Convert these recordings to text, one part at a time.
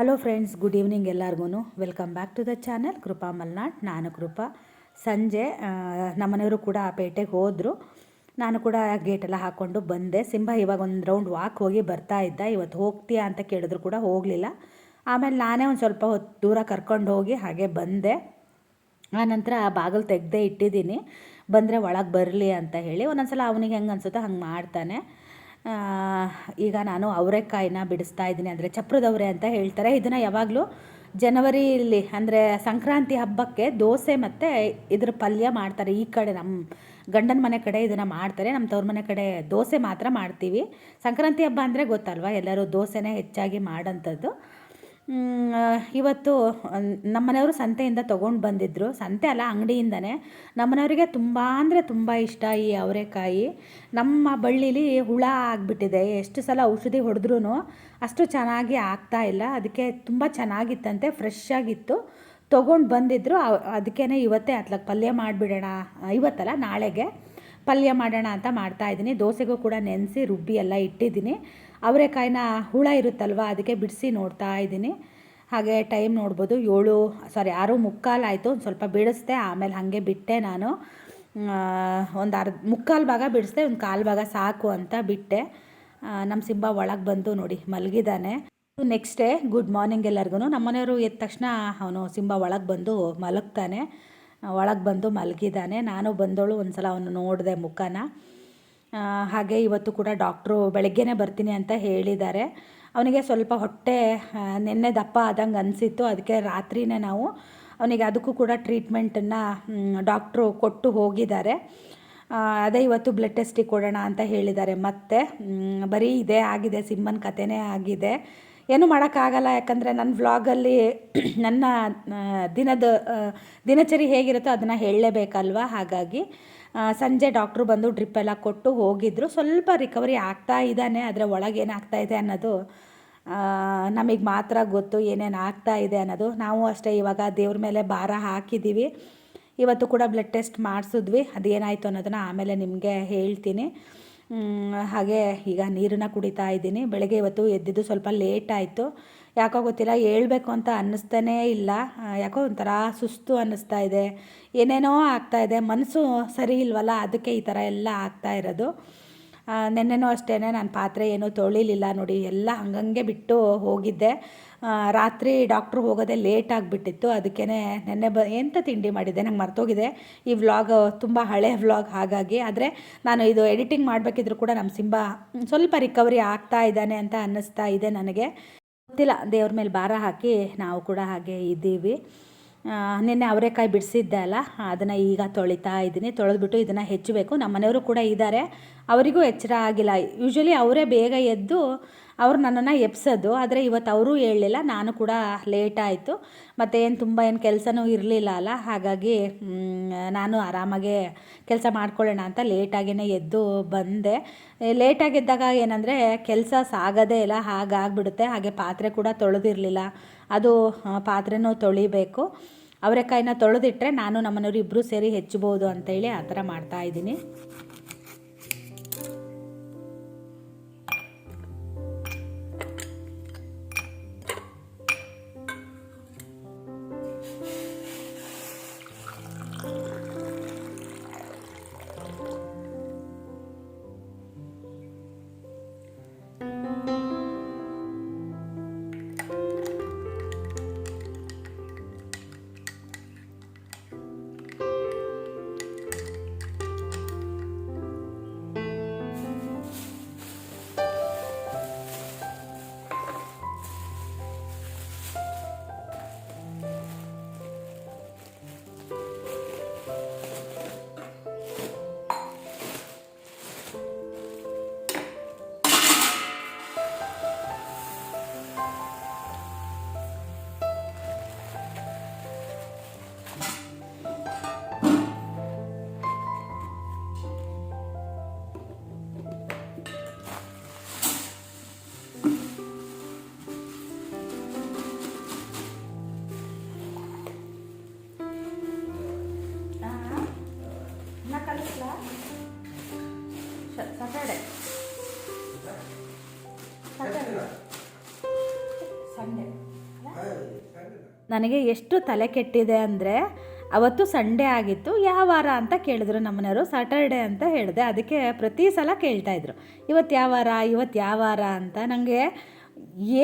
Hello friends good evening ಎಲ್ಲರಿಗೂ welcome back to the channel Krupa Malnad ನಾನು ಕೃಪಾ. ಸಂಜೆ ನಮ್ಮ ನಮ್ಮನೆಯವರು ಕೂಡ ಆ ಪೇಟೆಗೆ ಹೋದರು. ನಾನು ಕೂಡ ಗೇಟೆಲ್ಲ ಹಾಕ್ಕೊಂಡು ಬಂದೆ. ಸಿಂಹ ಇವಾಗ ಒಂದು ರೌಂಡ್ ವಾಕ್ ಹೋಗಿ ಬರ್ತಾ ಇದ್ದ. ಇವತ್ತು ಹೋಗ್ತೀಯಾ ಅಂತ ಕೇಳಿದ್ರು ಕೂಡ ಹೋಗಲಿಲ್ಲ. ಆಮೇಲೆ ನಾನೇ ಒಂದು ಸ್ವಲ್ಪ ಹೊತ್ತು ದೂರ ಕರ್ಕೊಂಡು ಹೋಗಿ ಹಾಗೆ ಬಂದೆ. ಆ ನಂತರ ಬಾಗಿಲು ತೆಗೆದೇ ಇಟ್ಟಿದ್ದೀನಿ. ಬಂದರೆ ಒಳಗೆ ಬರಲಿ ಅಂತ ಹೇಳಿ. ಒಂದೊಂದ್ಸಲ ಅವನಿಗೆ ಹೆಂಗೆ ಅನ್ಸುತ್ತೋ ಹಂಗೆ ಮಾಡ್ತಾನೆ. ಆ, ಈಗ ನಾನು ಅವರೆಕಾಯಿನ ಬಿಡಿಸ್ತಾ ಇದ್ದೀನಿ. ಅಂದರೆ ಚಪ್ರದವರೆ ಅಂತ ಹೇಳ್ತಾರೆ. ಇದನ್ನು ಯಾವಾಗಲೂ ಜನವರಿಲಿ ಅಂದರೆ ಸಂಕ್ರಾಂತಿ ಹಬ್ಬಕ್ಕೆ ದೋಸೆ ಮತ್ತು ಇದ್ರ ಪಲ್ಯ ಮಾಡ್ತಾರೆ. ಈ ಕಡೆ ನಮ್ಮ ಗಂಡನ ಮನೆ ಕಡೆ ಇದನ್ನು ಮಾಡ್ತಾರೆ. ನಮ್ಮ ತವ್ರ ಮನೆ ಕಡೆ ದೋಸೆ ಮಾತ್ರ ಮಾಡ್ತೀವಿ. ಸಂಕ್ರಾಂತಿ ಹಬ್ಬ ಅಂದರೆ ಗೊತ್ತಲ್ವ? ಎಲ್ಲರೂ ದೋಸೆನೇ ಹೆಚ್ಚಾಗಿ ಮಾಡೋಂಥದ್ದು. ಇವತ್ತು ನಮ್ಮ ಮನೆಯವರು ಸಂತೆಯಿಂದ ತೊಗೊಂಡು ಬಂದಿದ್ದರು ಸಂತೆ ಅಲ್ಲ, ಅಂಗಡಿಯಿಂದನೇ. ನಮ್ಮನೆಯವರಿಗೆ ತುಂಬ ಅಂದರೆ ತುಂಬ ಇಷ್ಟ ಈ ಅವರೆಕಾಯಿ. ನಮ್ಮ ಬಳ್ಳಿಲಿ ಹುಳ ಆಗಿಬಿಟ್ಟಿದೆ. ಎಷ್ಟು ಸಲ ಔಷಧಿ ಹೊಡೆದ್ರೂ ಅಷ್ಟು ಚೆನ್ನಾಗಿ ಆಗ್ತಾ ಇಲ್ಲ. ಅದಕ್ಕೆ ತುಂಬ ಚೆನ್ನಾಗಿತ್ತಂತೆ ಫ್ರೆಶ್ ಆಗಿತ್ತು. ತೊಗೊಂಡು ಬಂದಿದ್ದರು ಅದಕ್ಕೇ ಇವತ್ತೇ ಅತ್ಲಕ್ಕೆ ಪಲ್ಯ ಮಾಡಿಬಿಡೋಣ. ಇವತ್ತಲ್ಲ ನಾಳೆಗೆ ಪಲ್ಯ ಮಾಡೋಣ ಅಂತ ಮಾಡ್ತಾ ಇದ್ದೀನಿ. ದೋಸೆಗೂ ಕೂಡ ನೆನೆಸಿ ರುಬ್ಬಿ ಎಲ್ಲ ಇಟ್ಟಿದ್ದೀನಿ. ಅವರೆಕಾಯಿನ ಹುಳ ಇರುತ್ತಲ್ವ, ಅದಕ್ಕೆ ಬಿಡಿಸಿ ನೋಡ್ತಾ ಇದ್ದೀನಿ. ಹಾಗೆ ಟೈಮ್ ನೋಡ್ಬೋದು, ಏಳು, ಸಾರಿ, ಆರು ಮುಕ್ಕಾಲು ಆಯಿತು, ಒಂದು ಸ್ವಲ್ಪ ಬಿಡಿಸ್ದೆ, ಆಮೇಲೆ ಹಾಗೆ ಬಿಟ್ಟೆ ನಾನು. ಒಂದು ಅರ್ಧ, ಮುಕ್ಕಾಲು ಭಾಗ ಬಿಡಿಸ್ದೆ, ಒಂದು ಕಾಲು ಭಾಗ ಸಾಕು ಅಂತ ಬಿಟ್ಟೆ. ನಮ್ಮ ಸಿಂಬ ಒಳಗೆ ಬಂದು ನೋಡಿ ಮಲಗಿದ್ದಾನೆ ನೆಕ್ಸ್ಟ್ ಡೇ ಗುಡ್ ಮಾರ್ನಿಂಗ್ ಎಲ್ಲರಿಗೂ ನಮ್ಮ ಮನೆಯವರು ಎದ್ದ ತಕ್ಷಣ ಅವನು ಸಿಂಬ ಒಳಗೆ ಬಂದು ಮಲಗ್ತಾನೆ. ಒಳಗೆ ಬಂದು ಮಲಗಿದ್ದಾನೆ ನಾನು ಬಂದವಳು ಒಂದು ಸಲ ಅವನು ನೋಡಿದೆ ಮುಖನ. ಹಾಗೆ ಇವತ್ತು ಕೂಡ ಡಾಕ್ಟ್ರು ಬೆಳಗ್ಗೆನೇ ಬರ್ತೀನಿ ಅಂತ ಹೇಳಿದ್ದಾರೆ. ಅವನಿಗೆ ಸ್ವಲ್ಪ ಹೊಟ್ಟೆ ನಿನ್ನೆ ದಪ್ಪ ಆದಂಗೆ ಅನಿಸಿತ್ತು. ಅದಕ್ಕೆ ರಾತ್ರಿನೇ ನಾವು ಅವನಿಗೆ ಅದಕ್ಕೂ ಕೂಡ ಟ್ರೀಟ್ಮೆಂಟನ್ನು ಡಾಕ್ಟ್ರು ಕೊಟ್ಟು ಹೋಗಿದ್ದಾರೆ. ಅದೇ ಇವತ್ತು ಬ್ಲಡ್ ಟೆಸ್ಟಿಗೆ ಕೊಡೋಣ ಅಂತ ಹೇಳಿದ್ದಾರೆ. ಮತ್ತೆ ಬರೀ ಇದೇ ಆಗಿದೆ, ಸಿಂಹನ ಕಥೆನೇ ಆಗಿದೆ. ಏನು ಮಾಡೋಕ್ಕಾಗಲ್ಲ, ಯಾಕಂದರೆ ನನ್ನ ವ್ಲಾಗಲ್ಲಿ ನನ್ನ ದಿನದ ದಿನಚರಿ ಹೇಗಿರುತ್ತೋ ಅದನ್ನು ಹೇಳಲೇಬೇಕಲ್ವ? ಹಾಗಾಗಿ ಸಂಜೆ ಡಾಕ್ಟ್ರು ಬಂದು ಡ್ರಿಪ್ ಎಲ್ಲ ಕೊಟ್ಟು ಹೋಗಿದ್ರು. ಸ್ವಲ್ಪ ರಿಕವರಿ ಆಗ್ತಾ ಇದ್ದಾನೆ ಅದರ ಏನಾಗ್ತಾ ಇದೆ ಅನ್ನೋದು ನಮಗೆ ಮಾತ್ರ ಗೊತ್ತು, ಏನೇನು ಆಗ್ತಾ ಇದೆ ಅನ್ನೋದು. ನಾವು ಅಷ್ಟೇ ಇವಾಗ ದೇವ್ರ ಮೇಲೆ ಭಾರ ಹಾಕಿದ್ದೀವಿ ಇವತ್ತು ಕೂಡ ಬ್ಲಡ್ ಟೆಸ್ಟ್ ಮಾಡಿಸಿದ್ವಿ. ಅದೇನಾಯಿತು ಅನ್ನೋದನ್ನು ಆಮೇಲೆ ನಿಮಗೆ ಹೇಳ್ತೀನಿ. ಹಾಗೆ ಈಗ ನೀರನ್ನು ಕುಡಿತಾ ಇದ್ದೀನಿ. ಬೆಳಗ್ಗೆ ಇವತ್ತು ಎದ್ದಿದ್ದು ಸ್ವಲ್ಪ ಲೇಟ್ ಆಯಿತು. ಯಾಕೋ ಗೊತ್ತಿಲ್ಲ, ಹೇಳ್ಬೇಕು ಅಂತ ಅನ್ನಿಸ್ತಾನೇ ಇಲ್ಲ. ಯಾಕೋ ಒಂಥರ ಸುಸ್ತು ಅನ್ನಿಸ್ತಾ ಇದೆ. ಏನೇನೋ ಆಗ್ತಾ ಇದೆ. ಮನಸ್ಸು ಸರಿ ಇಲ್ವಲ್ಲ, ಅದಕ್ಕೆ ಈ ಥರ ಎಲ್ಲ ಆಗ್ತಾ ಇರೋದು. ನೆನ್ನೆನೋ ಅಷ್ಟೇ ನಾನು ಪಾತ್ರೆ ಏನೂ ತೊಳಿಲಿಲ್ಲ ನೋಡಿ, ಎಲ್ಲ ಹಂಗಂಗೆ ಬಿಟ್ಟು ಹೋಗಿದ್ದೆ. ರಾತ್ರಿ ಡಾಕ್ಟ್ರು ಹೋಗೋದೇ ಲೇಟ್ ಆಗಿಬಿಟ್ಟಿತ್ತು. ಅದಕ್ಕೇ ನೆನ್ನೆ ಬ, ಎಂತ ತಿಂಡಿ ಮಾಡಿದ್ದೆ? ನಂಗೆ ಮರ್ತೋಗಿದೆ. ಈ ವ್ಲಾಗ್ ತುಂಬ ಹಳೆ ವ್ಲಾಗ್ ಹಾಗಾಗಿ. ಆದರೆ ನಾನು ಇದು ಎಡಿಟಿಂಗ್ ಮಾಡಬೇಕಿದ್ರು ಕೂಡ ನಮ್ಮ ಸಿಂಬ ಸ್ವಲ್ಪ ರಿಕವರಿ ಆಗ್ತಾ ಇದ್ದಾನೆ ಅಂತ ಅನ್ನಿಸ್ತಾ ಇದೆ ನನಗೆ. ಗೊತ್ತಿಲ್ಲ. ದೇವ್ರ ಮೇಲೆ ಭಾರ ಹಾಕಿ ನಾವು ಕೂಡ ಹಾಗೆ ಇದ್ದೀವಿ. ನಿನ್ನೆ ಅವರೆಕಾಯಿ ಬಿಡಿಸಿದ್ದೆ ಅಲ್ಲ, ಅದನ್ನು ಈಗ ತೊಳಿತಾ ಇದ್ದೀನಿ. ತೊಳೆದ್ಬಿಟ್ಟು ಇದನ್ನು ಹೆಚ್ಚಬೇಕು. ನಮ್ಮ ಮನೆಯವರು ಕೂಡ ಇದ್ದಾರೆ. ಅವರಿಗೂ ಎಚ್ಚರ ಆಗಿಲ್ಲ. ಯೂಶ್ವಲಿ ಅವರೇ ಬೇಗ ಎದ್ದು ಅವ್ರು ನನ್ನನ್ನು ಎಬ್ಸೋದು, ಆದರೆ ಇವತ್ತು ಅವರೂ ಹೇಳಲಿಲ್ಲ, ನಾನು ಕೂಡ ಲೇಟ್ ಆಯಿತು. ಮತ್ತು ಏನು ತುಂಬ ಏನು ಕೆಲಸನೂ ಇರಲಿಲ್ಲ ಅಲ್ಲ, ಹಾಗಾಗಿ ನಾನು ಆರಾಮಾಗೆ ಕೆಲಸ ಮಾಡ್ಕೊಳ್ಳೋಣ ಅಂತ ಲೇಟಾಗೇ ಎದ್ದು ಬಂದೆ. ಲೇಟಾಗಿದ್ದಾಗ ಏನಂದರೆ, ಕೆಲಸ ಸಾಗೋದೇ ಇಲ್ಲ, ಹಾಗಾಗ್ಬಿಡುತ್ತೆ, ಹಾಗೆ ಪಾತ್ರೆ ಕೂಡ ತೊಳೆದಿರಲಿಲ್ಲ. ಅದು ಪಾತ್ರೆನೂ ತೊಳಿಬೇಕು. ಅವರೆಕಾಯಿನ ತೊಳೆದಿಟ್ರೆ ನಾನು ನಮ್ಮನೆಯವರು ಇಬ್ಬರೂ ಸೇರಿ ಹೆಚ್ಚಬೋದು ಅಂತೇಳಿ ಆ ಥರ ಮಾಡ್ತಾಯಿದ್ದೀನಿ ನನಗೆ ಎಷ್ಟು ತಲೆ ಕೆಟ್ಟಿದೆ ಅಂದರೆ ಅವತ್ತು ಸಂಡೇ ಆಗಿತ್ತು, ಯಾವ ವಾರ ಅಂತ ಕೇಳಿದ್ರು ನಮ್ಮನೆಯವರು ಸ್ಯಾಟರ್ಡೆ ಅಂತ ಹೇಳಿದೆ. ಅದಕ್ಕೆ ಪ್ರತಿ ಸಲ ಕೇಳ್ತಾಯಿದ್ರು ಇವತ್ತು ಯಾವ ವಾರ, ಇವತ್ತು ಯಾವ ವಾರ ಅಂತ ನನಗೆ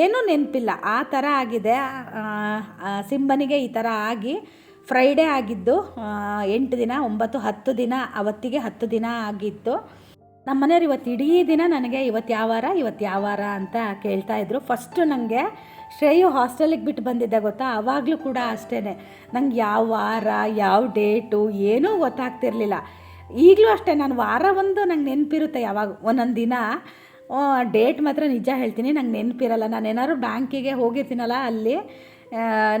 ಏನೂ ನೆನಪಿಲ್ಲ. ಆ ಥರ ಆಗಿದೆ. ಸಿಂಬನಿಗೆ ಈ ಥರ ಆಗಿ ಫ್ರೈಡೇ ಆಗಿದ್ದು ಎಂಟು ದಿನ, ಒಂಬತ್ತು, ಹತ್ತು ದಿನ, ಅವತ್ತಿಗೆ ಹತ್ತು ದಿನ ಆಗಿತ್ತು. ನಮ್ಮ ಮನೆಯವ್ರು ಇವತ್ತು ಇಡೀ ದಿನ ನನಗೆ ಇವತ್ತು ಯಾವ ವಾರ, ಇವತ್ತು ಯಾವ ವಾರ ಅಂತ ಕೇಳ್ತಾಯಿದ್ರು ಫಸ್ಟು ನನಗೆ ಶ್ರೇಯು ಹಾಸ್ಟೆಲಿಗೆ ಬಿಟ್ಟು ಬಂದಿದ್ದೆ ಗೊತ್ತಾ? ಆವಾಗಲೂ ಕೂಡ ಅಷ್ಟೇ ನಂಗೆ ಯಾವ ವಾರ, ಯಾವ ಡೇಟು ಏನೂ ಗೊತ್ತಾಗ್ತಿರ್ಲಿಲ್ಲ. ಈಗಲೂ ಅಷ್ಟೇ, ನಾನು ವಾರ ಒಂದು ನಂಗೆ ನೆನಪಿರುತ್ತೆ ಯಾವಾಗ. ಒಂದೊಂದು ದಿನ ಡೇಟ್ ಮಾತ್ರ ನಿಜ ಹೇಳ್ತೀನಿ, ನಂಗೆ ನೆನಪಿರಲ್ಲ. ನಾನು ಏನಾದ್ರು ಬ್ಯಾಂಕಿಗೆ ಹೋಗಿರ್ತೀನಲ್ಲ ಅಲ್ಲಿ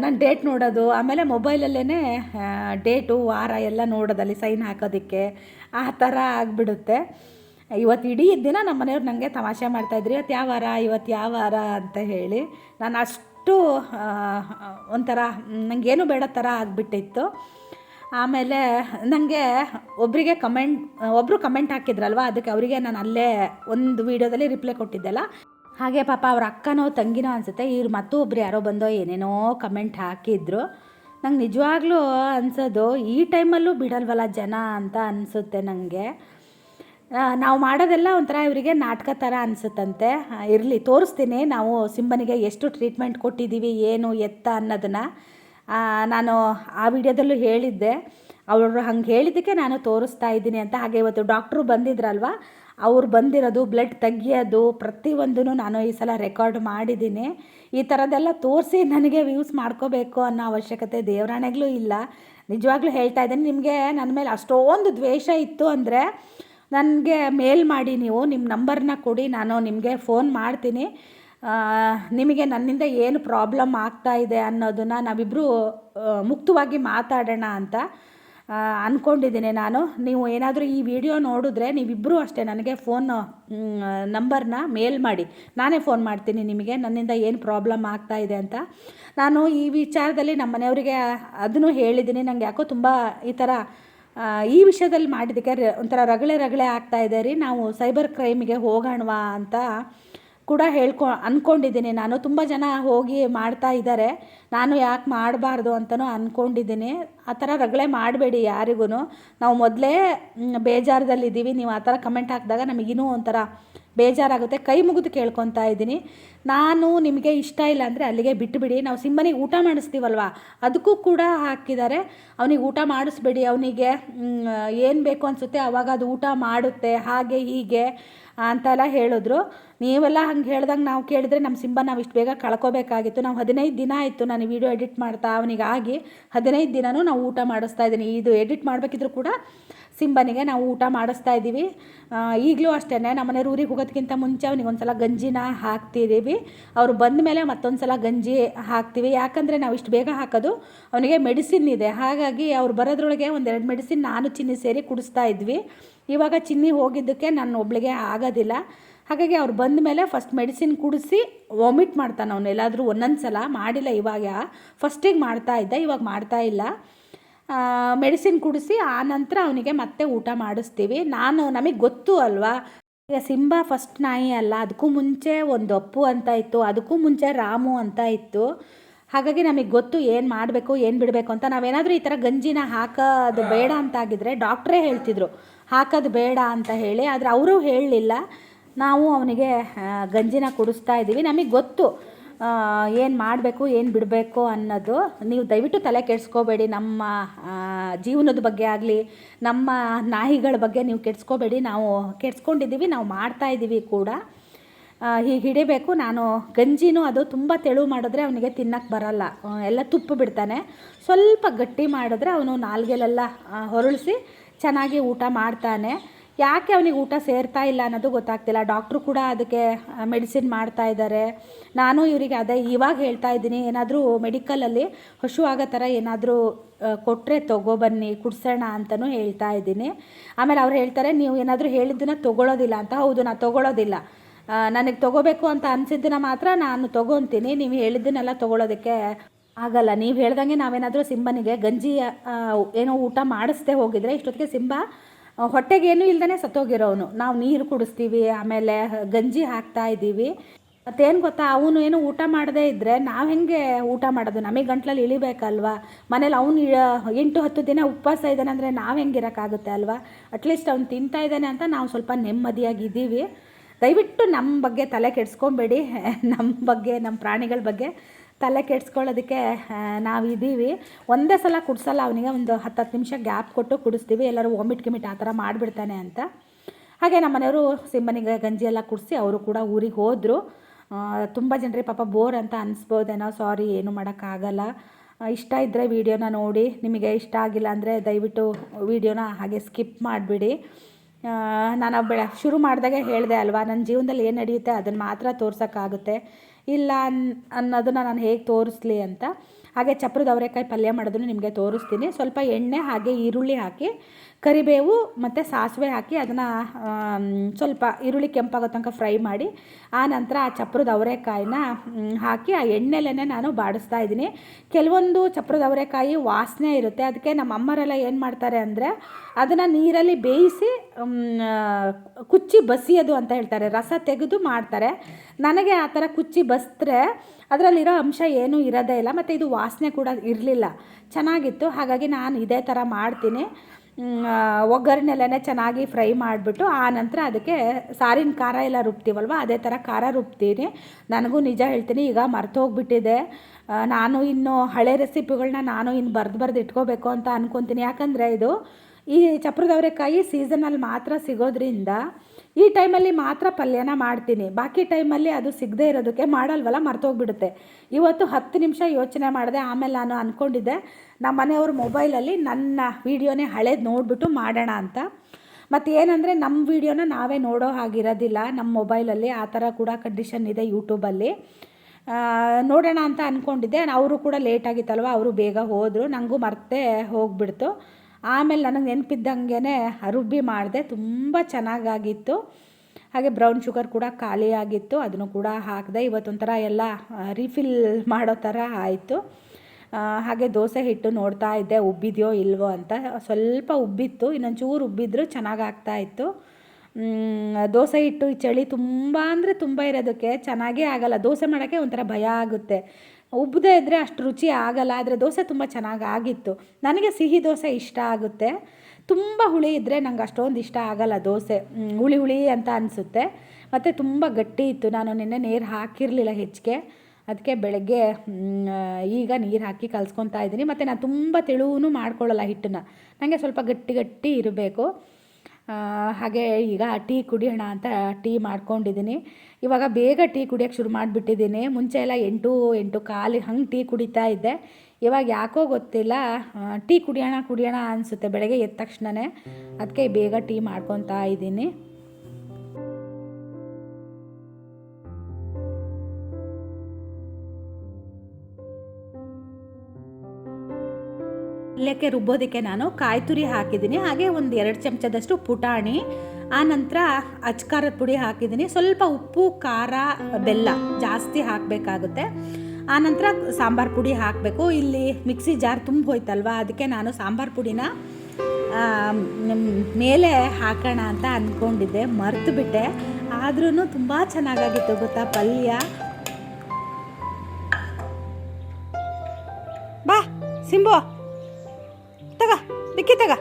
ನಾನು ಡೇಟ್ ನೋಡೋದು, ಆಮೇಲೆ ಮೊಬೈಲಲ್ಲೇ ಡೇಟು, ವಾರ ಎಲ್ಲ ನೋಡೋದಲ್ಲಿ ಸೈನ್ ಹಾಕೋದಕ್ಕೆ. ಆ ಥರ ಆಗಿಬಿಡುತ್ತೆ. ಇವತ್ತು ಇಡೀ ದಿನ ನಮ್ಮ ಮನೆಯವ್ರು ನನಗೆ ತಮಾಷೆ ಮಾಡ್ತಾಯಿದ್ರು ಇವತ್ತು ಯಾವ ವಾರ ಇವತ್ತು ಯಾವ ವಾರ? ಅಂತ ಹೇಳಿ ನಾನು ಅಷ್ಟು ಒಂಥರ ನನಗೇನು ಬೇಡ ಥರ ಆಗಿಬಿಟ್ಟಿತ್ತು. ಆಮೇಲೆ ನನಗೆ ಒಬ್ಬರಿಗೆ ಕಮೆಂಟ್ ಒಬ್ಬರು ಕಮೆಂಟ್ ಹಾಕಿದ್ರಲ್ವ, ಅದಕ್ಕೆ ಅವರಿಗೆ ನಾನು ಅಲ್ಲೇ ಒಂದು ವೀಡಿಯೋದಲ್ಲಿ ರಿಪ್ಲೈ ಕೊಟ್ಟಿದ್ದೆಲ್ಲ. ಹಾಗೆ ಪಾಪ ಅವ್ರ ಅಕ್ಕನೋ ತಂಗಿನೋ ಅನಿಸುತ್ತೆ, ಇವ್ರು ಮತ್ತೊಬ್ರು ಯಾರೋ ಬಂದೋ ಏನೇನೋ ಕಮೆಂಟ್ ಹಾಕಿದ್ರು. ನಂಗೆ ನಿಜವಾಗ್ಲೂ ಅನ್ಸೋದು, ಈ ಟೈಮಲ್ಲೂ ಬಿಡಲ್ವಲ್ಲ ಜನ ಅಂತ ಅನಿಸುತ್ತೆ ನನಗೆ ನಾವು ಮಾಡೋದೆಲ್ಲ ಒಂಥರ ಇವರಿಗೆ ನಾಟಕ ಥರ ಅನಿಸುತ್ತಂತೆ. ಇರಲಿ, ತೋರಿಸ್ತೀನಿ. ನಾವು ಸಿಂಬನಿಗೆ ಎಷ್ಟು ಟ್ರೀಟ್ಮೆಂಟ್ ಕೊಟ್ಟಿದ್ದೀವಿ, ಏನು ಎತ್ತ ಅನ್ನೋದನ್ನು. ನಾನು ಆ ವಿಡಿಯೋದಲ್ಲೂ ಹೇಳಿದ್ದೆ. ಅವರು ಹಂಗೆ ಹೇಳಿದ್ದಕ್ಕೆ ನಾನು ತೋರಿಸ್ತಾ ಇದ್ದೀನಿ ಅಂತ. ಹಾಗೆ ಇವತ್ತು ಡಾಕ್ಟ್ರು ಬಂದಿದ್ರಲ್ವ? ಅವ್ರು ಬಂದಿರೋದು ಬ್ಲಡ್ ತೆಗಿಯೋದು ಪ್ರತಿಯೊಂದೂ ನಾನು ಈ ಸಲ ರೆಕಾರ್ಡ್ ಮಾಡಿದ್ದೀನಿ. ಈ ಥರದ್ದೆಲ್ಲ ತೋರಿಸಿ ನನಗೆ ವ್ಯೂಸ್ ಮಾಡ್ಕೋಬೇಕು ಅನ್ನೋ ಅವಶ್ಯಕತೆ ದೇವರಾಣೆಗಳು ಇಲ್ಲ. ನಿಜವಾಗ್ಲೂ ಹೇಳ್ತಾ ಇದ್ದೀನಿ, ನಿಮಗೆ ನನ್ನ ಮೇಲೆ ಅಷ್ಟೊಂದು ದ್ವೇಷ ಇತ್ತು ಅಂದರೆ ನನಗೆ ಮೇಲ್ ಮಾಡಿ ನೀವು, ನಿಮ್ಮ ನಂಬರ್ನ ಕೊಡಿ, ನಾನು ನಿಮಗೆ ಫೋನ್ ಮಾಡ್ತೀನಿ. ನಿಮಗೆ ನನ್ನಿಂದ ಏನು ಪ್ರಾಬ್ಲಮ್ ಆಗ್ತಾ ಇದೆ ಅನ್ನೋದನ್ನು ನಾವಿಬ್ಬರು ಮುಕ್ತವಾಗಿ ಮಾತಾಡೋಣ ಅಂತ ಅಂದ್ಕೊಂಡಿದ್ದೀನಿ ನಾನು. ನೀವು ಏನಾದರೂ ಈ ವಿಡಿಯೋ ನೋಡಿದ್ರೆ ನೀವಿಬ್ಬರೂ ಅಷ್ಟೇ ನನಗೆ ಫೋನ್ ನಂಬರ್ನ ಮೇಲ್ ಮಾಡಿ. ನಾನೇ ಫೋನ್ ಮಾಡ್ತೀನಿ ನಿಮಗೆ, ನನ್ನಿಂದ ಏನು ಪ್ರಾಬ್ಲಮ್ ಆಗ್ತಾ ಇದೆ ಅಂತ. ನಾನು ಈ ವಿಚಾರದಲ್ಲಿ ನಮ್ಮ ಮನೆಯವರಿಗೆ ಅದನ್ನು ಹೇಳಿದ್ದೀನಿ. ನನಗೆ ಯಾಕೋ ತುಂಬ ಈ ಥರ ಈ ವಿಷಯದಲ್ಲಿ ಮಾಡಿದ್ದಕ್ಕೆ ಒಂಥರ ರಗಳೆ ರಗಳೆ ಆಗ್ತಾ ಇದೆ ರೀ. ನಾವು ಸೈಬರ್ ಕ್ರೈಮಿಗೆ ಹೋಗೋಣವಾ ಅಂತ ಕೂಡ ಹೇಳ್ಕೊ ಅಂದ್ಕೊಂಡಿದ್ದೀನಿ ನಾನು ತುಂಬ ಜನ ಹೋಗಿ ಮಾಡ್ತಾ ಇದ್ದಾರೆ. ನಾನು ಯಾಕೆ ಮಾಡಬಾರ್ದು ಅಂತಲೂ ಅಂದ್ಕೊಂಡಿದ್ದೀನಿ ಆ ಥರ ರಗಳೆ ಮಾಡಬೇಡಿ ಯಾರಿಗೂ ನಾವು ಮೊದಲೇ ಬೇಜಾರದಲ್ಲಿದ್ದೀವಿ. ನೀವು ಆ ಥರ ಕಮೆಂಟ್ ಹಾಕಿದಾಗ ನಮಗಿನ್ನೂ ಒಂಥರ ಬೇಜಾರಾಗುತ್ತೆ. ಕೈ ಮುಗಿದು ಕೇಳ್ಕೊತಾ ಇದ್ದೀನಿ. ನಾನು ನಿಮಗೆ ಇಷ್ಟ ಇಲ್ಲ ಅಂದರೆ ಅಲ್ಲಿಗೆ ಬಿಟ್ಟುಬಿಡಿ ನಾವು ಸಿಂಬನಿಗೆ ಊಟ ಮಾಡಿಸ್ತೀವಲ್ವ? ಅದಕ್ಕೂ ಕೂಡ ಹಾಕಿದ್ದಾರೆ. ಅವನಿಗೆ ಊಟ ಮಾಡಿಸ್ಬೇಡಿ. ಅವನಿಗೆ ಏನು ಬೇಕು ಅನಿಸುತ್ತೆ ಅವಾಗ ಅದು ಊಟ ಮಾಡುತ್ತೆ. ಹಾಗೆ, ಹೀಗೆ ಅಂತೆಲ್ಲ ಹೇಳಿದ್ರು. ನೀವೆಲ್ಲ ಹಂಗೆ ಹೇಳ್ದಂಗೆ ನಾವು ಕೇಳಿದ್ರೆ ನಮ್ಮ ಸಿಂಬ ನಾವು ಇಷ್ಟು ಬೇಗ ಕಳ್ಕೊಬೇಕಾಗಿತ್ತು. ನಾವು ಹದಿನೈದು ದಿನ ಆಯಿತು ನಾನು ವೀಡಿಯೋ ಎಡಿಟ್ ಮಾಡ್ತಾ ಅವನಿಗಾಗಿ ಹದಿನೈದು ದಿನವೂ ನಾವು ಊಟ ಮಾಡಿಸ್ತಾ ಇದ್ದೀನಿ. ಇದು ಎಡಿಟ್ ಮಾಡಬೇಕಿದ್ರು ಕೂಡ ಸಿಂಬನಿಗೆ ನಾವು ಊಟ ಮಾಡಿಸ್ತಾ ಇದ್ದೀವಿ. ಈಗಲೂ ಅಷ್ಟೇ ನಮ್ಮನೆ ಊರಿಗೆ ಹೋಗೋದಕ್ಕಿಂತ ಮುಂಚೆ ಅವನಿಗೆ ಒಂದು ಸಲ ಗಂಜಿನ ಹಾಕ್ತಿದ್ದೀವಿ ಅವರು ಬಂದ ಮೇಲೆ ಮತ್ತೊಂದು ಸಲ ಗಂಜಿ ಹಾಕ್ತೀವಿ. ಯಾಕಂದರೆ ನಾವು ಇಷ್ಟು ಬೇಗ ಹಾಕೋದು, ಅವನಿಗೆ ಮೆಡಿಸಿನ್ ಇದೆ. ಹಾಗಾಗಿ ಅವ್ರು ಬರೋದ್ರೊಳಗೆ ಒಂದೆರಡು ಮೆಡಿಸಿನ್ ನಾನು ಚಿನ್ನಿ ಸೇರಿ ಕುಡಿಸ್ತಾ ಇದ್ವಿ. ಇವಾಗ ಚಿನ್ನಿ ಹೋಗಿದ್ದಕ್ಕೆ ನಾನು ಒಬ್ಳಿಗೆ ಆಗೋದಿಲ್ಲ. ಹಾಗಾಗಿ ಅವ್ರು ಬಂದ ಮೇಲೆ ಫಸ್ಟ್ ಮೆಡಿಸಿನ್ ಕುಡಿಸಿ ವಾಮಿಟ್ ಮಾಡ್ತಾನೆ ಅವನು. ಎಲ್ಲಾದರೂ ಒಂದೊಂದು ಸಲ ಮಾಡಿಲ್ಲ ಇವಾಗ. ಫಸ್ಟಿಗೆ ಮಾಡ್ತಾ ಇದ್ದ, ಇವಾಗ ಮಾಡ್ತಾ ಇಲ್ಲ. ಮೆಡಿಸಿನ್ ಕುಡಿಸಿ ಆ ನಂತರ ಅವನಿಗೆ ಮತ್ತೆ ಊಟ ಮಾಡಿಸ್ತೀವಿ. ನಾನು ನಮಗೆ ಗೊತ್ತು ಅಲ್ವಾ? ಈಗ ಸಿಂಬಾ ಫಸ್ಟ್ ನಾಯಿ ಅಲ್ಲ ಅದಕ್ಕೂ ಮುಂಚೆ ಒಂದು ಅಪ್ಪು ಅಂತ ಇತ್ತು ಅದಕ್ಕೂ ಮುಂಚೆ ರಾಮು ಅಂತ ಇತ್ತು. ಹಾಗಾಗಿ ನಮಗೆ ಗೊತ್ತು ಏನು ಮಾಡಬೇಕು, ಏನು ಬಿಡಬೇಕು ಅಂತ. ನಾವೇನಾದರೂ ಈ ಥರ ಗಂಜಿನ ಹಾಕೋದು ಬೇಡ ಅಂತಾಗಿದ್ದರೆ ಡಾಕ್ಟ್ರೇ ಹೇಳ್ತಿದ್ರು, ಹಾಕೋದು ಬೇಡ ಅಂತ ಹೇಳಿ. ಆದರೆ ಅವರು ಹೇಳಲಿಲ್ಲ. ನಾವು ಅವನಿಗೆ ಗಂಜಿನ ಕುಡಿಸ್ತಾ ಇದ್ದೀವಿ. ನಮಗೆ ಗೊತ್ತು. ಏನು ಮಾಡಬೇಕು, ಏನು ಬಿಡಬೇಕು ಅನ್ನೋದು ನೀವು ದಯವಿಟ್ಟು ತಲೆ ಕೆಡಿಸ್ಕೋಬೇಡಿ. ನಮ್ಮ ಜೀವನದ ಬಗ್ಗೆ ಆಗಲಿ, ನಮ್ಮ ನಾಯಿಗಳ ಬಗ್ಗೆ ನೀವು ಕೆಡಿಸ್ಕೋಬೇಡಿ. ನಾವು ಕೆಡ್ಸ್ಕೊಂಡಿದ್ದೀವಿ, ನಾವು ಮಾಡ್ತಾ ಇದ್ದೀವಿ ಕೂಡ. ಹೀಗೆ ಹಿಡಿಬೇಕು. ನಾನು ಗಂಜಿನೂ ಅದು ತುಂಬ ತೆಳು ಮಾಡಿದ್ರೆ ಅವನಿಗೆ ತಿನ್ನಕ್ಕೆ ಬರಲ್ಲ. ಎಲ್ಲ ತುಪ್ಪ ಬಿಡ್ತಾನೆ. ಸ್ವಲ್ಪ ಗಟ್ಟಿ ಮಾಡಿದ್ರೆ ಅವನು ನಾಲ್ಗೆಲೆಲ್ಲ ಹೊರಳಿಸಿ ಚೆನ್ನಾಗಿ ಊಟ ಮಾಡ್ತಾನೆ. ಯಾಕೆ ಅವನಿಗೆ ಊಟ ಸೇರ್ತಾ ಇಲ್ಲ ಅನ್ನೋದು ಗೊತ್ತಾಗ್ತಿಲ್ಲ. ಡಾಕ್ಟ್ರು ಕೂಡ ಅದಕ್ಕೆ ಮೆಡಿಸಿನ್ ಮಾಡ್ತಾ ಇದ್ದಾರೆ. ನಾನು ಇವರಿಗೆ ಅದೇ ಇವಾಗ ಹೇಳ್ತಾ ಇದ್ದೀನಿ, ಏನಾದರೂ ಮೆಡಿಕಲಲ್ಲಿ ಹಶು ಆಗೋ ಥರ ಏನಾದರೂ ಕೊಟ್ಟರೆ ತೊಗೊಬನ್ನಿ ಕುಡ್ಸೋಣ ಅಂತಲೂ ಹೇಳ್ತಾ ಇದ್ದೀನಿ. ಆಮೇಲೆ ಅವ್ರು ಹೇಳ್ತಾರೆ, ನೀವು ಏನಾದರೂ ಹೇಳಿದ್ದನ್ನು ತೊಗೊಳೋದಿಲ್ಲ ಅಂತ. ಹೌದು ನಾನು ತೊಗೊಳೋದಿಲ್ಲ. ನನಗೆ ತೊಗೋಬೇಕು ಅಂತ ಅನಿಸಿದ್ದನ್ನ ಮಾತ್ರ ನಾನು ತೊಗೊತೀನಿ. ನೀವು ಹೇಳಿದ್ದನ್ನೆಲ್ಲ ತೊಗೊಳೋದಕ್ಕೆ ಆಗಲ್ಲ. ನೀವು ಹೇಳ್ದಂಗೆ ನಾವೇನಾದರೂ ಸಿಂಬನಿಗೆ ಗಂಜಿ ಏನೋ ಊಟ ಮಾಡಿಸ್ದೆ ಹೋಗಿದ್ರೆ, ಇಷ್ಟೊತ್ತಿಗೆ ಸಿಂಬ ಹೊಟ್ಟೆಗೇನು ಇಲ್ದೇ ಸತ್ತೋಗಿರೋನು ನಾವು ನೀರು ಕುಡಿಸ್ತೀವಿ, ಆಮೇಲೆ ಗಂಜಿ ಹಾಕ್ತಾ ಇದ್ದೀವಿ. ಮತ್ತೇನು ಗೊತ್ತಾ, ಅವನು ಏನು ಊಟ ಮಾಡದೇ ಇದ್ದರೆ ನಾವು ಹೆಂಗೆ ಊಟ ಮಾಡೋದು? ನಮಗೆ ಗಂಟ್ಲಲ್ಲಿ ಇಳಿಬೇಕಲ್ವಾ? ಮನೇಲಿ ಅವನು ಎಂಟು ಹತ್ತು ದಿನ ಉಪವಾಸ ಇದ್ದಾನೆ ಅಂದರೆ ನಾವು ಹೆಂಗೆ ಇರೋಕ್ಕಾಗುತ್ತೆ ಅಲ್ವಾ? ಅಟ್ಲೀಸ್ಟ್ ಅವ್ನು ತಿಂತಾ ಇದ್ದಾನೆ ಅಂತ ನಾವು ಸ್ವಲ್ಪ ನೆಮ್ಮದಿಯಾಗಿದ್ದೀವಿ ದಯವಿಟ್ಟು ನಮ್ಮ ಬಗ್ಗೆ ತಲೆ ಕೆಡಿಸ್ಕೊಬೇಡಿ. ನಮ್ಮ ಬಗ್ಗೆ ನಮ್ಮ ಪ್ರಾಣಿಗಳ ಬಗ್ಗೆ. ತಲೆ ಕೆಡ್ಸ್ಕೊಳ್ಳೋದಕ್ಕೆ ನಾವು ಇದ್ದೀವಿ ಒಂದೇ ಸಲ ಕುಡಿಸಲ್ಲ ಅವನಿಗೆ, ಒಂದು ಹತ್ತು ಹತ್ತು ನಿಮಿಷ ಗ್ಯಾಪ್ ಕೊಟ್ಟು ಕುಡಿಸ್ತೀವಿ. ಎಲ್ಲರೂ ವಾಮಿಟ್ ಗಿಮಿಟ್ ಆ ಥರ ಮಾಡಿಬಿಡ್ತಾನೆ ಅಂತ. ಹಾಗೆ ನಮ್ಮ ಮನೆಯವರು ಸಿಂಬನಿಗೆ ಗಂಜಿ ಎಲ್ಲ ಕುಡಿಸಿ ಅವರು ಕೂಡ ಊರಿಗೆ ಹೋದರು. ತುಂಬ ಜನರಿಗೆ ಪಾಪ ಬೋರ್ ಅಂತ ಅನಿಸ್ಬೋದೇನೋ, ಸಾರಿ, ಏನು ಮಾಡೋಕ್ಕಾಗಲ್ಲ. ಇಷ್ಟ ಇದ್ದರೆ ವೀಡಿಯೋನ ನೋಡಿ. ನಿಮಗೆ ಇಷ್ಟ ಆಗಿಲ್ಲ ಅಂದರೆ ದಯವಿಟ್ಟು ವೀಡಿಯೋನ ಹಾಗೆ ಸ್ಕಿಪ್ ಮಾಡಿಬಿಡಿ. ನಾನು ಬೆಳ ಶುರು ಮಾಡಿದಾಗ ಹೇಳಿದೆ ಅಲ್ವಾ, ನನ್ನ ಜೀವನದಲ್ಲಿ ಏನು ನಡೆಯುತ್ತೆ ಅದನ್ನು ಮಾತ್ರ ತೋರ್ಸೋಕ್ಕಾಗುತ್ತೆ. ಇಲ್ಲ ಅನ್, ಅನ್ನೋದನ್ನು ನಾನು ಹೇಗೆ ತೋರಿಸ್ಲಿ ಅಂತ. ಹಾಗೆ ಚಪ್ರದ ಅವರೆಕಾಯಿ ಪಲ್ಯ ಮಾಡೋದನ್ನು ನಿಮಗೆ ತೋರಿಸ್ತೀನಿ. ಸ್ವಲ್ಪ ಎಣ್ಣೆ ಹಾಗೆ ಈರುಳ್ಳಿ ಹಾಕಿ ಕರಿಬೇವು ಮತ್ತು ಸಾಸಿವೆ ಹಾಕಿ ಅದನ್ನು ಸ್ವಲ್ಪ ಈರುಳ್ಳಿ ಕೆಂಪಾಗೋ ತನಕ ಫ್ರೈ ಮಾಡಿ, ಆ ನಂತರ ಆ ಚಪ್ರದ ಅವರೆಕಾಯಿನ ಹಾಕಿ ಆ ಎಣ್ಣೆಲೇ ನಾನು ಬಾಡಿಸ್ತಾ ಇದ್ದೀನಿ. ಕೆಲವೊಂದು ಚಪ್ರದ ಅವರೆಕಾಯಿ ವಾಸನೆ ಇರುತ್ತೆ. ಅದಕ್ಕೆ ನಮ್ಮ ಅಮ್ಮರೆಲ್ಲ ಏನು ಮಾಡ್ತಾರೆ ಅಂದರೆ, ಅದನ್ನು ನೀರಲ್ಲಿ ಬೇಯಿಸಿ ಕುಚ್ಚಿ ಬಸಿಯೋದು ಅಂತ ಹೇಳ್ತಾರೆ. ರಸ ತೆಗೆದು ಮಾಡ್ತಾರೆ. ನನಗೆ ಆ ಥರ ಕುಚ್ಚಿ ಬಸಿದ್ರೆ ಅದರಲ್ಲಿರೋ ಅಂಶ ಏನೂ ಇರೋದೇ ಇಲ್ಲ. ಮತ್ತು ಇದು ವಾಸನೆ ಕೂಡ ಇರಲಿಲ್ಲ. ಚೆನ್ನಾಗಿತ್ತು. ಹಾಗಾಗಿ ನಾನು ಇದೇ ಥರ ಮಾಡ್ತೀನಿ. ಒಗ್ಗರಣೆಲ್ಲೇ ಚೆನ್ನಾಗಿ ಫ್ರೈ ಮಾಡಿಬಿಟ್ಟು ಆ ನಂತರ ಅದಕ್ಕೆ ಸಾರಿನ ಖಾರ ಎಲ್ಲ ರುಬ್ತೀವಲ್ವ? ಅದೇ ಥರ ಖಾರ ರುಬ್ತೀನಿ. ನನಗೂ ನಿಜ ಹೇಳ್ತೀನಿ, ಈಗ ಮರ್ತೋಗ್ಬಿಟ್ಟಿದೆ. ನಾನು ಇನ್ನು ಹಳೆ ರೆಸಿಪಿಗಳನ್ನ ನಾನು ಇನ್ನು ಬರ್ದು ಬರ್ದು ಇಟ್ಕೋಬೇಕು ಅಂತ ಅಂದ್ಕೊತೀನಿ ಯಾಕಂದರೆ ಇದು ಈ ಚಪ್ರದವರೆಕಾಯಿ ಸೀಸನಲ್ಲಿ ಮಾತ್ರ ಸಿಗೋದ್ರಿಂದ ಈ ಟೈಮಲ್ಲಿ ಮಾತ್ರ ಪಲ್ಯನ ಮಾಡ್ತೀನಿ. ಬಾಕಿ ಟೈಮಲ್ಲಿ ಅದು ಸಿಗದೇ ಇರೋದಕ್ಕೆ ಮಾಡಲ್ವಲ್ಲ, ಮರ್ತೋಗ್ಬಿಡುತ್ತೆ. ಇವತ್ತು ಹತ್ತು ನಿಮಿಷ ಯೋಚನೆ ಮಾಡಿದೆ, ಆಮೇಲೆ ನಾನು ಅಂದ್ಕೊಂಡಿದ್ದೆ ನಮ್ಮ ಮನೆಯವ್ರ ಮೊಬೈಲಲ್ಲಿ ನನ್ನ ವೀಡಿಯೋನೇ ಹಳೇದು ನೋಡಿಬಿಟ್ಟು ಮಾಡೋಣ ಅಂತ. ಮತ್ತು ಏನಂದರೆ ನಮ್ಮ ವೀಡಿಯೋನ ನಾವೇ ನೋಡೋ ಹಾಗಿರೋದಿಲ್ಲ ನಮ್ಮ ಮೊಬೈಲಲ್ಲಿ ಆ ಥರ ಕೂಡ ಕಂಡೀಷನ್ ಇದೆ ಯೂಟ್ಯೂಬಲ್ಲಿ ನೋಡೋಣ ಅಂತ ಅಂದ್ಕೊಂಡಿದ್ದೆ ಅವರು ಕೂಡ ಲೇಟ್ ಆಗಿತ್ತಲ್ವ, ಅವರು ಬೇಗ ಹೋದರು ನನಗೂ ಮರ್ತೇ ಹೋಗ್ಬಿಡ್ತು. ಆಮೇಲೆ ನನಗೆ ನೆನಪಿದ್ದಂಗೆ ರುಬ್ಬಿ ಮಾಡಿದೆ, ತುಂಬ ಚೆನ್ನಾಗಾಗಿತ್ತು. ಹಾಗೆ ಬ್ರೌನ್ ಶುಗರ್ ಕೂಡ ಖಾಲಿಯಾಗಿತ್ತು ಅದನ್ನು ಕೂಡ ಹಾಕಿದೆ, ಇವತ್ತೊಂಥರ ಎಲ್ಲ ರೀಫಿಲ್ ಮಾಡೋ ಥರ ಆಯಿತು. ಹಾಗೆ ದೋಸೆ ಹಿಟ್ಟು ನೋಡ್ತಾ ಇದ್ದೆ, ಉಬ್ಬಿದೆಯೋ ಇಲ್ವೋ ಅಂತ. ಸ್ವಲ್ಪ ಉಬ್ಬಿತ್ತು, ಇನ್ನೊಂಚೂರು ಉಬ್ಬಿದ್ರು ಚೆನ್ನಾಗಿ ಇತ್ತು. ದೋಸೆ ಹಿಟ್ಟು ಚಳಿ ತುಂಬ ಅಂದರೆ ತುಂಬ ಇರೋದಕ್ಕೆ ಚೆನ್ನಾಗೇ ಆಗಲ್ಲ. ದೋಸೆ ಮಾಡೋಕ್ಕೆ ಒಂಥರ ಭಯ ಆಗುತ್ತೆ. ಉಬ್ಬದೇ ಇದ್ದರೆ ಅಷ್ಟು ರುಚಿ ಆಗಲ್ಲ, ಆದರೆ ದೋಸೆ ತುಂಬ ಚೆನ್ನಾಗಿ ಆಗಿತ್ತು. ನನಗೆ ಸಿಹಿ ದೋಸೆ ಇಷ್ಟ ಆಗುತ್ತೆ. ತುಂಬ ಹುಳಿ ಇದ್ದರೆ ನಂಗೆ ಅಷ್ಟೊಂದು ಇಷ್ಟ ಆಗಲ್ಲ ದೋಸೆ. ಹುಳಿ ಹುಳಿ ಅಂತ ಅನಿಸುತ್ತೆ. ಮತ್ತು ತುಂಬ ಗಟ್ಟಿ ಇತ್ತು. ನಾನು ನಿನ್ನೆ ನೀರು ಹಾಕಿರಲಿಲ್ಲ ಹೆಚ್ಚಿಗೆ. ಅದಕ್ಕೆ ಬೆಳಗ್ಗೆ ಈಗ ನೀರು ಹಾಕಿ ಕಲ್ಸ್ಕೊತಾ ಇದ್ದೀನಿ. ಮತ್ತು ನಾನು ತುಂಬ ತೆಳುವೂ ಮಾಡ್ಕೊಳ್ಳಲ್ಲ ಹಿಟ್ಟನ್ನ. ನನಗೆ ಸ್ವಲ್ಪ ಗಟ್ಟಿ ಗಟ್ಟಿ ಇರಬೇಕು. ಹಾಗೆ ಈಗ ಟೀ ಕುಡಿಯೋಣ ಅಂತ ಟೀ ಮಾಡ್ಕೊಂಡಿದ್ದೀನಿ. ಇವಾಗ ಬೇಗ ಟೀ ಕುಡಿಯೋಕ್ಕೆ ಶುರು ಮಾಡಿಬಿಟ್ಟಿದ್ದೀನಿ. ಮುಂಚೆ ಎಲ್ಲ ಎಂಟು ಎಂಟು ಕಾಲು ಹಂಗೆ ಟೀ ಕುಡಿತಾ ಇದ್ದೆ. ಇವಾಗ ಯಾಕೋ ಗೊತ್ತಿಲ್ಲ ಟೀ ಕುಡಿಯೋಣ ಕುಡಿಯೋಣ ಅನಿಸುತ್ತೆ. ಬೆಳಗ್ಗೆ ಎದ್ದ ತಕ್ಷಣವೇ ಅದಕ್ಕೆ ಬೇಗ ಟೀ ಮಾಡ್ಕೊತಾ ಇದ್ದೀನಿ. ಇಲ್ಲಕ್ಕೆ ರುಬ್ಬೋದಕ್ಕೆ ನಾನು ಕಾಯಿ ತುರಿ ಹಾಕಿದ್ದೀನಿ. ಹಾಗೆ ಒಂದು ಎರಡು ಚಮಚದಷ್ಟು ಪುಟಾಣಿ, ಆ ನಂತರ ಅಚ್ಕಾರದ ಪುಡಿ ಹಾಕಿದ್ದೀನಿ. ಸ್ವಲ್ಪ ಉಪ್ಪು, ಖಾರ, ಬೆಲ್ಲ ಜಾಸ್ತಿ ಹಾಕಬೇಕಾಗುತ್ತೆ. ಆನಂತರ ಸಾಂಬಾರು ಪುಡಿ ಹಾಕಬೇಕು. ಇಲ್ಲಿ ಮಿಕ್ಸಿ ಜಾರ್ ತುಂಬ ಹೋಯ್ತಲ್ವ? ಅದಕ್ಕೆ ನಾನು ಸಾಂಬಾರು ಪುಡಿನ ಮೇಲೆ ಹಾಕೋಣ ಅಂತ ಅಂದ್ಕೊಂಡಿದ್ದೆ ಮರೆತು ಬಿಟ್ಟೆ. ಆದ್ರೂ ತುಂಬ ಚೆನ್ನಾಗಾಗಿತ್ತು ಗೊತ್ತಾ ಪಲ್ಯ? ಬಾ, ಸಿಂಬು. ತಗ, ಡಿಕ್ಕಿ ತಗ.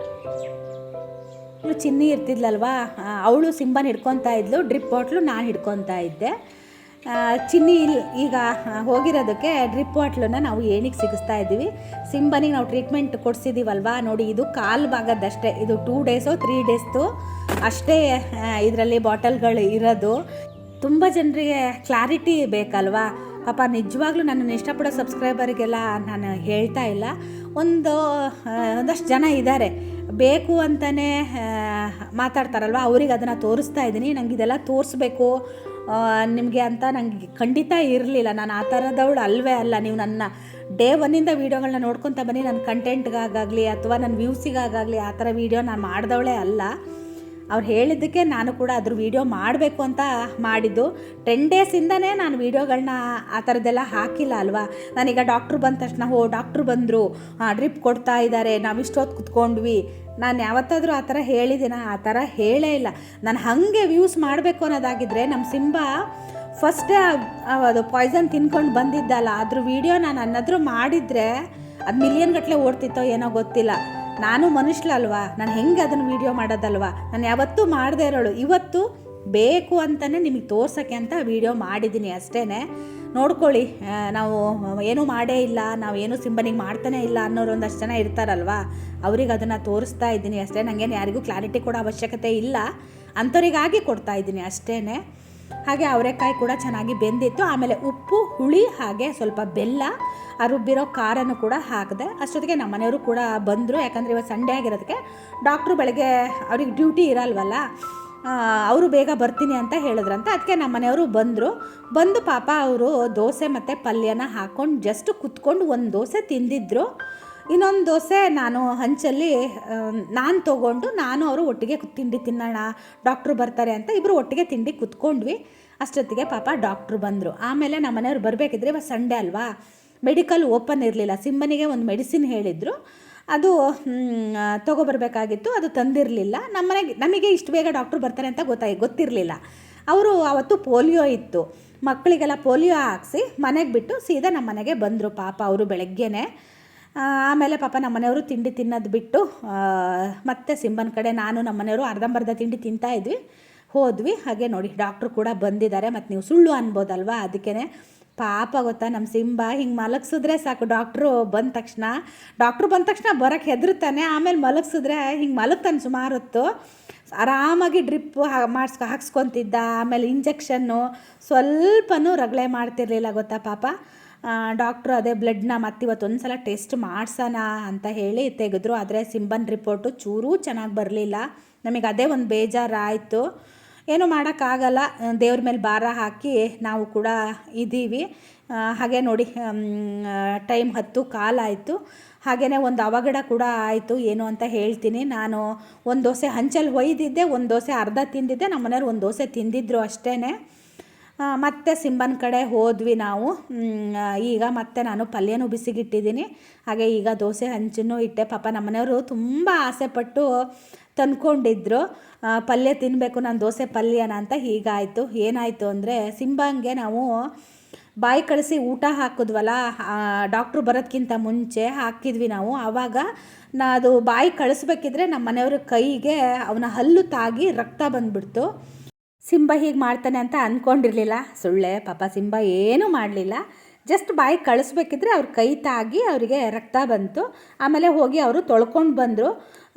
ಚಿನ್ನಿ ಇರ್ತಿದ್ಲಲ್ವಾ? ಅವಳು ಸಿಂಬನ್ ಹಿಡ್ಕೊತಾ ಇದ್ಲು, ಡ್ರಿಪ್ ಬಾಟ್ಲು ನಾನು ಹಿಡ್ಕೊತಾ ಇದ್ದೆ. ಚಿನ್ನಿ ಇಲ್ಲಿ ಈಗ ಹೋಗಿರೋದಕ್ಕೆ ಡ್ರಿಪ್ ಬಾಟ್ಲನ್ನ ನಾವು ಏನಿಗೆ ಸಿಗಿಸ್ತಾ ಇದ್ದೀವಿ. ಸಿಂಬನಿಗೆ ನಾವು ಟ್ರೀಟ್ಮೆಂಟ್ ಕೊಡಿಸಿದ್ದೀವಲ್ವಾ ನೋಡಿ, ಇದು ಕಾಲು ಭಾಗದಷ್ಟೇ. ಇದು ಟೂ ಡೇಸು ತ್ರೀ ಡೇಸ್ದು ಅಷ್ಟೇ ಇದರಲ್ಲಿ ಬಾಟಲ್ಗಳು ಇರೋದು. ತುಂಬ ಜನರಿಗೆ ಕ್ಲಾರಿಟಿ ಬೇಕಲ್ವಾ? ಪಾಪ ನಿಜವಾಗ್ಲೂ ನನ್ನನ್ನು ಇಷ್ಟಪಡೋ ಸಬ್ಸ್ಕ್ರೈಬರಿಗೆಲ್ಲ ನಾನು ಹೇಳ್ತಾ ಇಲ್ಲ. ಒಂದು ಒಂದಷ್ಟು ಜನ ಇದ್ದಾರೆ. ಬೇಕು ಅಂತಲೇ ಮಾತಾಡ್ತಾರಲ್ವ? ಅವ್ರಿಗೆ ಅದನ್ನು ತೋರಿಸ್ತಾ ಇದ್ದೀನಿ. ನನಗೆ ಇದೆಲ್ಲ ತೋರಿಸ್ಬೇಕು. ನಿಮಗೆ ಅಂತ ನನಗೆ ಖಂಡಿತ ಇರಲಿಲ್ಲ. ನಾನು ಆ ಥರದವಳು ಅಲ್ವೇ ಅಲ್ಲ. ನೀವು ನನ್ನ ಡೇ ಒನ್ನಿಂದ ವೀಡಿಯೋಗಳನ್ನ ನೋಡ್ಕೊತಾ ಬನ್ನಿ. ನನ್ನ ಕಂಟೆಂಟ್ಗಾಗಲಿ ಅಥವಾ ನನ್ನ ವ್ಯೂಸಿಗಾಗಲಿ ಆ ಥರ ವೀಡಿಯೋ ನಾನು ಮಾಡಿದವಳೇ ಅಲ್ಲ. ಅವ್ರು ಹೇಳಿದ್ದಕ್ಕೆ ನಾನು ಕೂಡ ಅದ್ರ ವೀಡಿಯೋ ಮಾಡಬೇಕು ಅಂತ ಮಾಡಿದ್ದು. ಟೆನ್ ಡೇಸಿಂದನೇ ನಾನು ವೀಡಿಯೋಗಳನ್ನ ಆ ಥರದ್ದೆಲ್ಲ ಹಾಕಿಲ್ಲ ಅಲ್ವಾ? ನಾನೀಗ ಡಾಕ್ಟ್ರು ಬಂದ ತಕ್ಷಣ, ಓ ಡಾಕ್ಟ್ರು ಬಂದರು. ಡ್ರಿಪ್ ಕೊಡ್ತಾ ಇದ್ದಾರೆ ನಾವು ಇಷ್ಟೊತ್ತು ಕುತ್ಕೊಂಡ್ವಿ. ನಾನು ಯಾವತ್ತಾದರೂ ಆ ಥರ ಹೇಳಿದ್ದೀನ ಆ ಥರ ಹೇಳೇ ಇಲ್ಲ. ನಾನು ಹಾಗೆ ವ್ಯೂಸ್ ಮಾಡಬೇಕು ಅನ್ನೋದಾಗಿದ್ದರೆ ನಮ್ಮ ಸಿಂಬ ಫಸ್ಟೇ ಅದು ಪಾಯ್ಸನ್ ತಿನ್ಕೊಂಡು ಬಂದಿದ್ದಲ್ಲ, ಅದ್ರ ವಿಡಿಯೋ ನಾನು ಅನ್ನದ್ರು ಮಾಡಿದರೆ ಅದು ಮಿಲಿಯನ್ ಗಟ್ಟಲೆ ಓಡ್ತಿತ್ತೋ ಏನೋ ಗೊತ್ತಿಲ್ಲ. ನಾನು ಮನುಷ್ಯಲಲ್ವಾ ನಾನು ಹೆಂಗೆ ಅದನ್ನು ವೀಡಿಯೋ ಮಾಡೋದಲ್ವಾ? ನಾನು ಯಾವತ್ತೂ ಮಾಡದೇ ಇರೋಳು. ಇವತ್ತು ಬೇಕು ಅಂತಲೇ ನಿಮಗೆ ತೋರ್ಸೋಕ್ಕೆ ಅಂತ ವೀಡಿಯೋ ಮಾಡಿದ್ದೀನಿ ಅಷ್ಟೇ ನೋಡ್ಕೊಳ್ಳಿ ನಾವು ಏನೂ ಮಾಡೇ ಇಲ್ಲ, ನಾವು ಏನೂ ಸಿಂಬನಿಗೆ ಮಾಡ್ತಾನೇ ಇಲ್ಲ ಅನ್ನೋರು ಒಂದಷ್ಟು ಜನ ಇರ್ತಾರಲ್ವಾ? ಅವ್ರಿಗೆ ಅದನ್ನು ತೋರಿಸ್ತಾ ಇದ್ದೀನಿ ಅಷ್ಟೇ. ನನಗೇನು ಯಾರಿಗೂ ಕ್ಲಾರಿಟಿ ಕೊಡೋ ಅವಶ್ಯಕತೆ ಇಲ್ಲ. ಅಂಥವ್ರಿಗಾಗಿ ಕೊಡ್ತಾ ಇದ್ದೀನಿ ಅಷ್ಟೇ ಹಾಗೆ ಅವರೆಕಾಯಿ ಕೂಡ ಚೆನ್ನಾಗಿ ಬೆಂದಿತ್ತು. ಆಮೇಲೆ ಉಪ್ಪು, ಹುಳಿ, ಹಾಗೆ ಸ್ವಲ್ಪ ಬೆಲ್ಲ, ಆ ರುಬ್ಬಿರೋ ಖಾರನೂ ಕೂಡ ಹಾಕಿದೆ. ಅಷ್ಟೊತ್ತಿಗೆ ನಮ್ಮ ಮನೆಯವರು ಕೂಡ ಬಂದರು. ಯಾಕಂದರೆ ಇವತ್ತು ಸಂಡೇ ಆಗಿರೋದಕ್ಕೆ ಡಾಕ್ಟ್ರು ಬೆಳಗ್ಗೆ ಅವ್ರಿಗೆ ಡ್ಯೂಟಿ ಇರಲ್ವಲ್ಲ ಅವರು ಬೇಗ ಬರ್ತೀನಿ ಅಂತ ಹೇಳಿದ್ರಂತೆ. ಅದಕ್ಕೆ ನಮ್ಮ ಮನೆಯವರು ಬಂದರು. ಬಂದು ಪಾಪ ಅವರು ದೋಸೆ ಮತ್ತು ಪಲ್ಯನ ಹಾಕ್ಕೊಂಡು ಜಸ್ಟ್ ಕುತ್ಕೊಂಡು ಒಂದು ದೋಸೆ ತಿಂದಿದ್ರು. ಇನ್ನೊಂದು ದೋಸೆ ನಾನು ಹಂಚಲ್ಲಿ ನಾನು ತೊಗೊಂಡು ನಾನು ಅವರು ಒಟ್ಟಿಗೆ ತಿಂಡಿ ತಿನ್ನೋಣ, ಡಾಕ್ಟ್ರು ಬರ್ತಾರೆ ಅಂತ ಇಬ್ಬರು ಒಟ್ಟಿಗೆ ತಿಂಡಿ ಕುತ್ಕೊಂಡ್ವಿ. ಅಷ್ಟೊತ್ತಿಗೆ ಪಾಪ ಡಾಕ್ಟ್ರು ಬಂದರು. ಆಮೇಲೆ ನಮ್ಮ ಮನೆಯವ್ರು ಬರಬೇಕಿದ್ರೆ ಇವಾಗ ಸಂಡೇ ಅಲ್ವಾ? ಮೆಡಿಕಲ್ ಓಪನ್ ಇರಲಿಲ್ಲ. ಸಿಂಬನಿಗೆ ಒಂದು ಮೆಡಿಸಿನ್ ಹೇಳಿದರು. ಅದು ತೊಗೊಬರ್ಬೇಕಾಗಿತ್ತು. ಅದು ತಂದಿರಲಿಲ್ಲ. ನಮ್ಮನೆಗೆ ನಮಗೆ ಇಷ್ಟು ಬೇಗ ಡಾಕ್ಟ್ರು ಬರ್ತಾರೆ ಅಂತ ಗೊತ್ತಾಗಿ ಗೊತ್ತಿರಲಿಲ್ಲ. ಅವರು ಅವತ್ತು ಪೋಲಿಯೋ ಇತ್ತು. ಮಕ್ಕಳಿಗೆಲ್ಲ ಪೋಲಿಯೋ ಹಾಕ್ಸಿ ಮನೆಗೆ ಬಿಟ್ಟು ಸೀದಾ ನಮ್ಮ ಮನೆಗೆ ಬಂದರು ಪಾಪ. ಅವರು ಬೆಳಗ್ಗೆನೆ ಆಮೇಲೆ ಪಾಪ ನಮ್ಮನೆಯವರು ತಿಂಡಿ ತಿನ್ನೋದು ಬಿಟ್ಟು ಮತ್ತೆ ಸಿಂಬನ್ ಕಡೆ ನಾನು ನಮ್ಮನೆಯವರು ಅರ್ಧಂಬರ್ಧ ತಿಂಡಿ ತಿಂತಾ ಇದ್ವಿ. ಹೋದ್ವಿ. ಹಾಗೆ ನೋಡಿ ಡಾಕ್ಟ್ರು ಕೂಡ ಬಂದಿದ್ದಾರೆ. ಮತ್ತು ನೀವು ಸುಳ್ಳು ಅನ್ಬೋದಲ್ವಾ? ಅದಕ್ಕೇ ಪಾಪ ಗೊತ್ತಾ ನಮ್ಮ ಸಿಂಬ ಹಿಂಗೆ ಮಲಗಿಸಿದ್ರೆ ಸಾಕು. ಡಾಕ್ಟ್ರು ಬಂದ ತಕ್ಷಣ ಡಾಕ್ಟ್ರು ಬಂದ ತಕ್ಷಣ ಬರೋಕ್ಕೆ ಹೆದರ್ತಾನೆ ಆಮೇಲೆ ಮಲಗಿಸಿದ್ರೆ ಹಿಂಗೆ ಮಲಗ್ತಾನೆ ಸುಮಾರು ಹೊತ್ತು ಆರಾಮಾಗಿ ಡ್ರಿಪ್ ಮಾಡಿಸ್ಕೊ, ಹಾಕ್ಸ್ಕೊತಿದ್ದ. ಆಮೇಲೆ ಇಂಜೆಕ್ಷನ್ನು ಸ್ವಲ್ಪನೂ ರಗಳೆ ಮಾಡ್ತಿರ್ಲಿಲ್ಲ ಗೊತ್ತಾ ಪಾಪ. ಡಾಕ್ಟ್ರು ಅದೇ ಬ್ಲಡ್ನ ಮತ್ತೆ ಇವತ್ತು ಒಂದು ಸಲ ಟೆಸ್ಟ್ ಮಾಡಿಸೋಣ ಅಂತ ಹೇಳಿ ತೆಗೆದ್ರು. ಆದರೆ ಸಿಂಬನ್ ರಿಪೋರ್ಟು ಚೂರೂ ಚೆನ್ನಾಗಿ ಬರಲಿಲ್ಲ. ನಮಗೆ ಅದೇ ಒಂದು ಬೇಜಾರಾಯಿತು. ಏನು ಮಾಡೋಕ್ಕಾಗಲ್ಲ. ದೇವ್ರ ಮೇಲೆ ಭಾರ ಹಾಕಿ ನಾವು ಕೂಡ ಇದ್ದೀವಿ ಹಾಗೆ ನೋಡಿ ಟೈಮ್ ಹತ್ತು ಕಾಲಾಯಿತು ಹಾಗೆಯೇ ಒಂದು ಅವಘಡ ಕೂಡ ಆಯಿತು. ಏನು ಅಂತ ಹೇಳ್ತೀನಿ. ನಾನು ಒಂದು ದೋಸೆ ಹಂಚಲ್ಲಿ ಒಯ್ದಿದ್ದೆ, ಒಂದು ದೋಸೆ ಅರ್ಧ ತಿಂದಿದ್ದೆ. ನಮ್ಮ ಮನೆಯವ್ರು ಒಂದು ದೋಸೆ ತಿಂದಿದ್ರು ಅಷ್ಟೇ ಮತ್ತೆ ಸಿಂಬನ್ ಕಡೆ ಹೋದ್ವಿ ನಾವು. ಈಗ ಮತ್ತೆ ನಾನು ಪಲ್ಯನೂ ಬಿಸಿಗಿಟ್ಟಿದ್ದೀನಿ. ಹಾಗೆ ಈಗ ದೋಸೆ ಹಂಚನ್ನು ಇಟ್ಟೆ. ಪಾಪ ನಮ್ಮನೆಯವರು ತುಂಬ ಆಸೆಪಟ್ಟು ತಂದ್ಕೊಂಡಿದ್ರು. ಪಲ್ಯ ತಿನ್ನಬೇಕು ನಾನು ದೋಸೆ ಪಲ್ಯನ ಅಂತ ಹೀಗಾಯಿತು. ಏನಾಯಿತು ಅಂದರೆ ಸಿಂಬಂಗೆ ನಾವು ಬಾಯಿ ಕಳಿಸಿ ಊಟ ಹಾಕಿದ್ವಲ್ಲ ಡಾಕ್ಟ್ರು ಬರೋದಕ್ಕಿಂತ ಮುಂಚೆ ಹಾಕಿದ್ವಿ ನಾವು. ಆವಾಗ ನಾ ಅದು ಬಾಯಿ ಕಳಿಸ್ಬೇಕಿದ್ರೆ ನಮ್ಮ ಮನೆಯವ್ರ ಕೈಗೆ ಅವನ ಹಲ್ಲು ತಾಗಿ ರಕ್ತ ಬಂದ್ಬಿಡ್ತು. ಸಿಂಬ ಹೀಗೆ ಮಾಡ್ತಾನೆ ಅಂತ ಅಂದ್ಕೊಂಡಿರಲಿಲ್ಲ ಸುಳ್ಳೆ, ಪಾಪ ಸಿಂಬ ಏನೂ ಮಾಡಲಿಲ್ಲ. ಜಸ್ಟ್ ಬಾಯಿ ಕಳಿಸ್ಬೇಕಿದ್ರೆ ಅವ್ರ ಕೈ ತಾಗಿ ಅವರಿಗೆ ರಕ್ತ ಬಂತು. ಆಮೇಲೆ ಹೋಗಿ ಅವರು ತೊಳ್ಕೊಂಡು ಬಂದರು.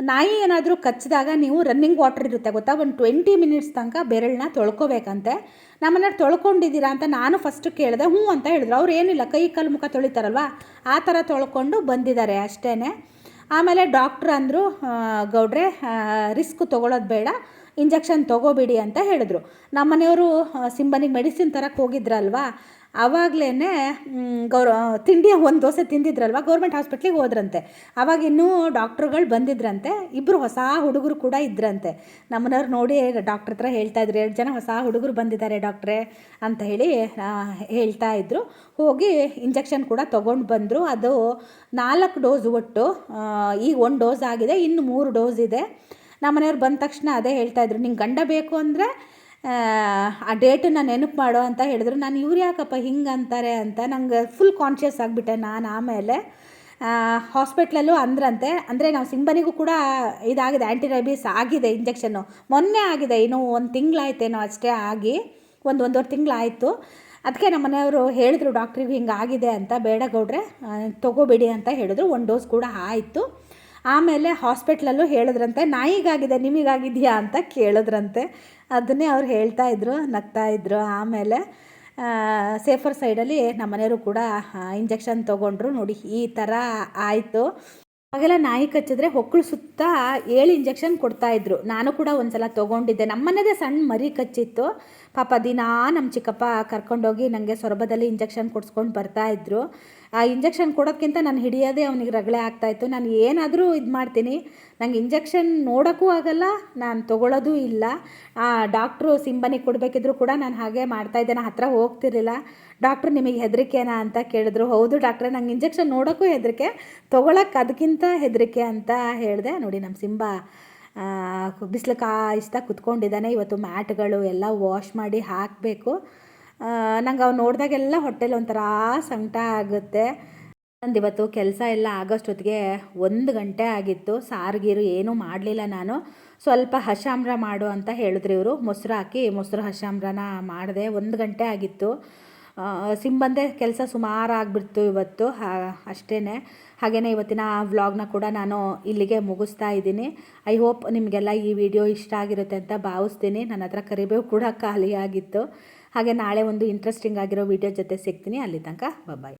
ನಾಯಿ ಏನಾದರೂ ಕಚ್ಚಿದಾಗ ನೀವು ರನ್ನಿಂಗ್ ವಾಟರ್ ಇರುತ್ತೆ ಗೊತ್ತಾ? ಒಂದು ಟ್ವೆಂಟಿ ಮಿನಿಟ್ಸ್ ತನಕ ಬೆರಳನ್ನ ತೊಳ್ಕೊಬೇಕಂತೆ. ನಮ್ಮನ್ನ ತೊಳ್ಕೊಂಡಿದ್ದೀರಾ ಅಂತ ನಾನು ಫಸ್ಟ್ ಕೇಳಿದೆ, ಹ್ಞೂ ಅಂತ ಹೇಳಿದ್ರು. ಅವ್ರು ಏನಿಲ್ಲ, ಕೈ ಕಾಲು ಮುಖ ತೊಳಿತಾರಲ್ವ? ಆ ಥರ ತೊಳ್ಕೊಂಡು ಬಂದಿದ್ದಾರೆ ಅಷ್ಟೇ ಆಮೇಲೆ ಡಾಕ್ಟ್ರ್ ಅಂದರು ಗೌಡ್ರೆ ರಿಸ್ಕ್ ತೊಗೊಳೋದು ಬೇಡ. ಇಂಜೆಕ್ಷನ್ ತೊಗೋಬೇಡಿ ಅಂತ ಹೇಳಿದ್ರು. ನಮ್ಮನೆಯವರು ಸಿಂಬನಿಗೆ ಮೆಡಿಸಿನ್ ತರಕ್ಕೆ ಹೋಗಿದ್ರಲ್ವಾ? ಆವಾಗಲೇ ಗೌರ್ ತಿಂಡಿ, ಒಂದು ದೋಸೆ ತಿಂದಿದ್ರಲ್ವ? ಗೌರ್ಮೆಂಟ್ ಹಾಸ್ಪಿಟ್ಲಿಗೆ ಹೋದ್ರಂತೆ. ಆವಾಗ ಇನ್ನೂ ಡಾಕ್ಟ್ರುಗಳು ಬಂದಿದ್ರಂತೆ. ಇಬ್ಬರು ಹೊಸ ಹುಡುಗರು ಕೂಡ ಇದ್ರಂತೆ. ನಮ್ಮನವ್ರು ನೋಡಿ ಡಾಕ್ಟ್ರ್ ಹತ್ರ ಹೇಳ್ತಾ ಇದ್ರು, ಎರಡು ಜನ ಹೊಸ ಹುಡುಗರು ಬಂದಿದ್ದಾರೆ ಡಾಕ್ಟ್ರೇ ಅಂತ ಹೇಳಿ ಹೇಳ್ತಾ ಇದ್ರು. ಹೋಗಿ ಇಂಜೆಕ್ಷನ್ ಕೂಡ ತೊಗೊಂಡು ಬಂದರು. ಅದು ನಾಲ್ಕು ಡೋಸ್ ಒಟ್ಟು ಈಗ ಒಂದು ಡೋಸ್ ಆಗಿದೆ, ಇನ್ನು ಮೂರು ಡೋಸ್ ಇದೆ. ನಮ್ಮನೆಯವ್ರು ಬಂದ ತಕ್ಷಣ ಅದೇ ಹೇಳ್ತಾ ಇದ್ರು, ನಿಂಗೆ ಗಂಡ ಬೇಕು ಅಂದರೆ, ಆ ಡೇಟನ್ನು ನೆನಪು ಮಾಡೋ ಅಂತ ಹೇಳಿದ್ರು. ನಾನು ಇವ್ರು ಯಾಕಪ್ಪ ಹಿಂಗೆ ಅಂತಾರೆ ಅಂತ ನಂಗೆ ಫುಲ್ ಕಾನ್ಷಿಯಸ್ ಆಗಿಬಿಟ್ಟೆ ನಾನು ಆಮೇಲೆ. ಹಾಸ್ಪಿಟ್ಲಲ್ಲೂ ಅಂದ್ರಂತೆ. ಅಂದರೆ ನಾವು ಸಿಂಬನಿಗೂ ಕೂಡ ಇದಾಗಿದೆ ಆ್ಯಂಟಿ ರೈಬೀಸ್ ಆಗಿದೆ ಇಂಜೆಕ್ಷನ್ನು ಮೊನ್ನೆ ಆಗಿದೆ, ಇನ್ನೂ ಒಂದು ತಿಂಗಳಾಯ್ತೇನೋ ಅಷ್ಟೇ ಆಗಿ, ಒಂದು ಒಂದೂವರೆ ತಿಂಗಳಾಯಿತು. ಅದಕ್ಕೆ ನಮ್ಮ ಮನೆಯವರು ಹೇಳಿದ್ರು, ಡಾಕ್ಟ್ರಿಗೆ ಹಿಂಗೆ ಆಗಿದೆ ಅಂತ, ಬೇಡ ಗೌಡ್ರೆ ತಗೋಬೇಡಿ ಅಂತ ಹೇಳಿದ್ರು. ಒಂದು ಡೋಸ್ ಕೂಡ ಆಯಿತು. ಆಮೇಲೆ ಹಾಸ್ಪಿಟ್ಲಲ್ಲೂ ಹೇಳಿದ್ರಂತೆ, ನಾಯಿಗಾಗಿದೆ, ನಿಮಗಾಗಿದೆಯಾ? ಅಂತ ಕೇಳಿದ್ರಂತೆ. ಅದನ್ನೇ ಅವ್ರು ಹೇಳ್ತಾ ಇದ್ರು, ನಗ್ತಾ ಇದ್ರು. ಆಮೇಲೆ ಸೇಫರ್ ಸೈಡಲ್ಲಿ ನಮ್ಮ ಮನೆಯವರು ಕೂಡ ಇಂಜೆಕ್ಷನ್ ತೊಗೊಂಡ್ರು ನೋಡಿ, ಈ ಥರ ಆಯಿತು. ಅವಾಗೆಲ್ಲ ನಾಯಿ ಕಚ್ಚಿದ್ರೆ ಹೊಕ್ಕಳು ಸುತ್ತ ಏಳು ಇಂಜೆಕ್ಷನ್ ಕೊಡ್ತಾಯಿದ್ರು ನಾನು ಕೂಡ ಒಂದ್ಸಲ ತೊಗೊಂಡಿದ್ದೆ. ನಮ್ಮನೇದೇ ಸಣ್ಣ ಮರಿ ಕಚ್ಚಿತ್ತು. ಪಾಪ ದಿನಾ ನಮ್ಮ ಚಿಕ್ಕಪ್ಪ ಕರ್ಕೊಂಡೋಗಿ ನನಗೆ ಸೊರಬದಲ್ಲಿ ಇಂಜೆಕ್ಷನ್ ಕೊಡ್ಸ್ಕೊಂಡು ಬರ್ತಾಯಿದ್ರು ಆ ಇಂಜೆಕ್ಷನ್ ಕೊಡೋದ್ಕಿಂತ ನಾನು ಹಿಡಿಯೋದೇ ಅವನಿಗೆ ರಗಳೆ ಆಗ್ತಾಯಿತ್ತು ನಾನು ಏನಾದರೂ ಇದು ಮಾಡ್ತೀನಿ. ನಂಗೆ ಇಂಜೆಕ್ಷನ್ ನೋಡೋಕ್ಕೂ ಆಗಲ್ಲ, ನಾನು ತೊಗೊಳೋದು ಇಲ್ಲ. ಡಾಕ್ಟ್ರು ಸಿಂಬನಿ ಕೊಡಬೇಕಿದ್ರು ಕೂಡ ನಾನು ಹಾಗೆ ಮಾಡ್ತಾಯಿದ್ದೆ ನಾನು ಹತ್ರ ಹೋಗ್ತಿರ್ಲಿಲ್ಲ. ಡಾಕ್ಟ್ರು ನಿಮಗೆ ಹೆದರಿಕೆನಾ ಅಂತ ಕೇಳಿದ್ರು. ಹೌದು ಡಾಕ್ಟ್ರೆ, ನಂಗೆ ಇಂಜೆಕ್ಷನ್ ನೋಡೋಕ್ಕೂ ಹೆದರಿಕೆ ತೊಗೊಳಕ್ಕೆ ಅದಕ್ಕಿಂತ ಹೆದರಿಕೆ ಅಂತ ಹೇಳಿದೆ. ನೋಡಿ ನಮ್ಮ ಸಿಂಬ ಬಿಸಿಲು ಕಾಯಿಸ್ತಾ ಕುತ್ಕೊಂಡಿದ್ದಾನೆ. ಇವತ್ತು ಮ್ಯಾಟ್ಗಳು ಎಲ್ಲ ವಾಶ್ ಮಾಡಿ ಹಾಕಬೇಕು. ನಂಗೆ ಅವ್ನು ನೋಡಿದಾಗೆಲ್ಲ ಹೊಟ್ಟೆಲಿ ಒಂಥರ ಸಂಕಟ ಆಗುತ್ತೆ. ನಂದು ಇವತ್ತು ಕೆಲಸ ಎಲ್ಲ ಆಗೋಷ್ಟೊತ್ತಿಗೆ ಒಂದು ಗಂಟೆ ಆಗಿತ್ತು. ಸಾರಿಗೀರು ಏನೂ ಮಾಡಲಿಲ್ಲ ನಾನು. ಸ್ವಲ್ಪ ಹಶಾಮ್ರ ಮಾಡು ಅಂತ ಹೇಳಿದ್ರು ಇವರು. ಮೊಸರು ಹಾಕಿ ಮೊಸರು ಹಶಾಮ್ರನ ಮಾಡಿದೆ. ಒಂದು ಗಂಟೆ ಆಗಿತ್ತು. ಸಿಂಬಂದೆ ಕೆಲಸ ಸುಮಾರು ಆಗಿಬಿಡ್ತು ಇವತ್ತು ಅಷ್ಟೇ ಹಾಗೆಯೇ ಇವತ್ತಿನ ವ್ಲಾಗ್ನ ಕೂಡ ನಾನು ಇಲ್ಲಿಗೆ ಮುಗಿಸ್ತಾ ಇದ್ದೀನಿ. ಐ ಹೋಪ್ ನಿಮಗೆಲ್ಲ ಈ ವಿಡಿಯೋ ಇಷ್ಟ ಆಗಿರುತ್ತೆ ಅಂತ ಭಾವಿಸ್ತೀನಿ. ನನ್ನ ಹತ್ರ ಕರಿಬೇವು ಕೂಡ ಖಾಲಿಯಾಗಿತ್ತು. ಹಾಗೆ ನಾಳೆ ಒಂದು ಇಂಟ್ರೆಸ್ಟಿಂಗ್ ಆಗಿರೋ ವಿಡಿಯೋ ಜೊತೆ ಸಿಗ್ತೀನಿ. ಅಲ್ಲಿ ತನಕ ಬಾಯ್